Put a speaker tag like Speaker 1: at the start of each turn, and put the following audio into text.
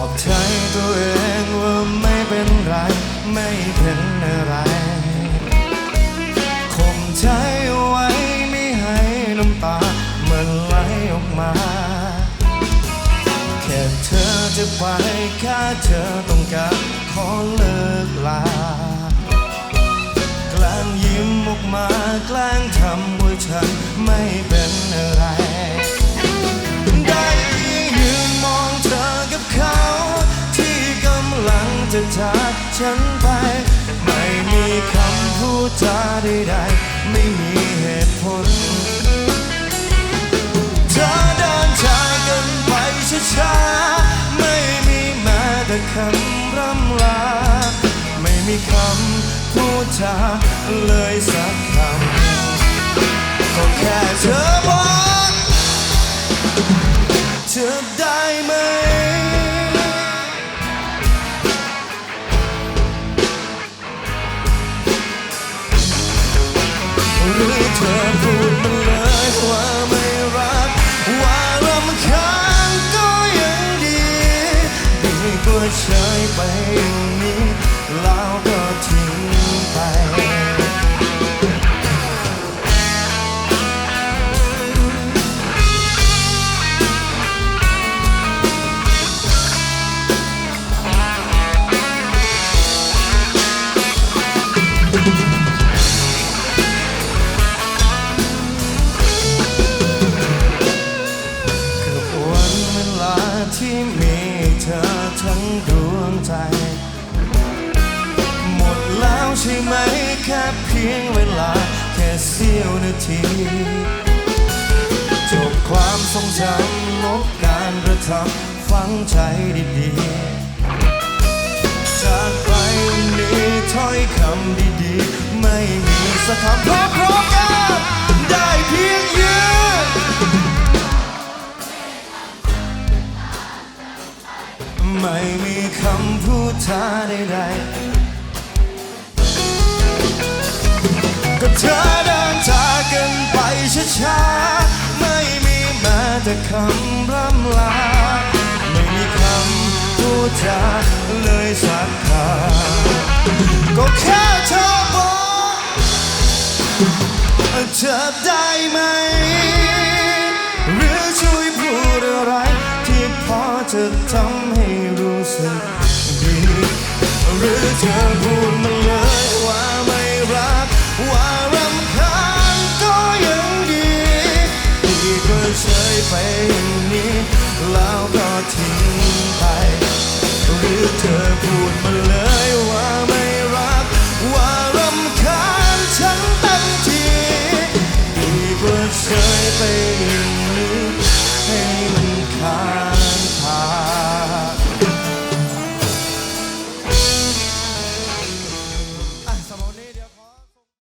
Speaker 1: อบใจตัวเองว่าไม่เป็นไร ไม่เป็นอะไรข่มใจเอาไว้ไม่ให้น้ำตามันไหลออกมา แค่เธอจะไปแค่เธอต้องการขอเลิกลาแกล้งยิ้มออกมาแกล้งทำว่าฉัน ฉันไป ไม่มีคำพูดจาใดๆไม่มีเหตุผล เธอเดินจากกันไปช้าๆไม่มีแม้แต่คำร่ำลา ไม่มีคำพูดจาเลยสักคำ เฉยไปอย่างนี้แล้วก็ ช่ไหมแค่เพียงเวลา แค่เสี้ยวนาที จบความทรงจำลบการกระทำฝังใจดีๆจากไปวันนี้ถ้อยคำดีๆ ไม่มีสักคำเพราะเพราะกันได้เพียงยืนไม่มีคำพูดจาใดๆ ช้า ไม่มีแม้แต่คำร่ำลา ไม่มีคำพูดจาเลยสักคำก็แค่เธอบอกเธอได้ไหม หรือช่วยพูดอะไร ที่พอจะทำให้รู้สึกดี หรือเธอพู คือเธอพูดมาเลยว่าไม่รัก ว่ารำคาญฉันเต็มทีดีกว่าเคยไป